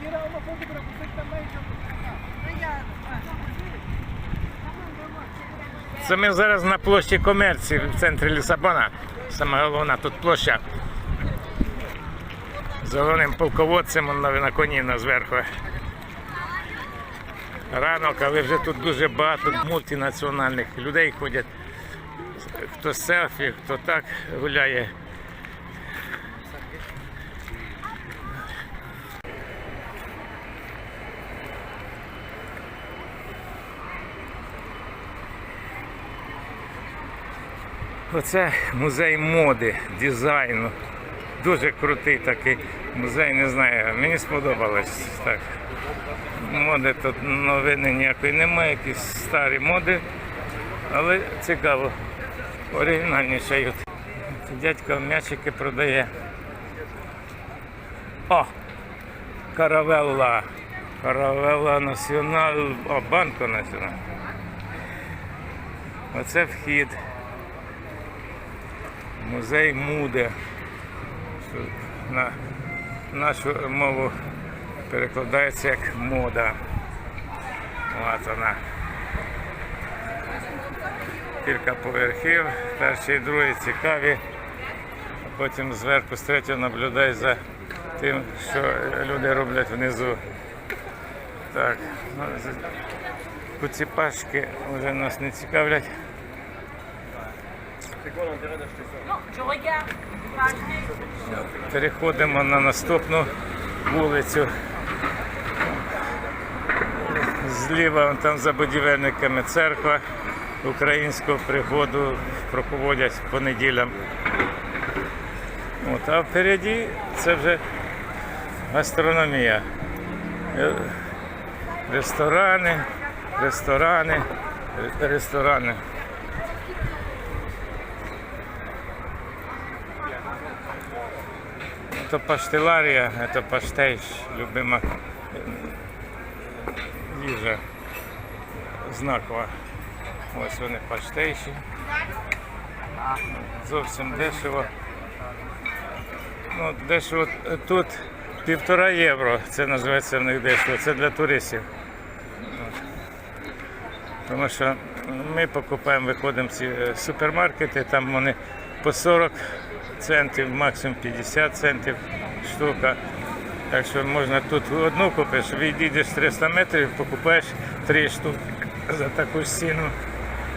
Tira uma foto para você também. Obrigada. Це ми зараз на площі комерції в центрі Лісабона. Саме головна тут площа. З головним полководцем він на коні на зверху. Ранок, але вже тут дуже багато мультинаціональних людей ходять. Хто селфі, хто так гуляє. Оце музей моди, дизайну. Дуже крутий такий музей, не знаю. Мені сподобалось так. Моди тут новини ніякої немає, якісь старі моди, але цікаво, оригінальнішають. Дядько м'ячики продає. О! Каравелла. Каравелла Націонал. О, Банко Націонал. Оце вхід. Музей Муде. На нашу мову перекладається як мода. От вона. Кілька поверхів, перший і другий цікаві, а потім зверху з третього наблюдай за тим, що люди роблять внизу. Так, ну, куціпашки вже нас не цікавлять. Regarde. Переходимо на наступну вулицю. Зліва там за будівельниками церква українського приходу проходять по неділям. От, а впереді це вже гастрономія. Е, Ресторани, ресторани, ресторани. Это паштеларія, это паштейш, любима їжа знакова. Ось вони паштейші. Зовсім дешево. Ну, дешево тут півтора євро. Це називається в них дешево. Це для туристів. Тому що ми покупаємо, виходимо в ці супермаркети, там вони по 40 центів, максимум 50 центів штука. Так що можна тут одну купиш, відійдеш 300 метрів, покупаєш три штуки за таку ж ціну.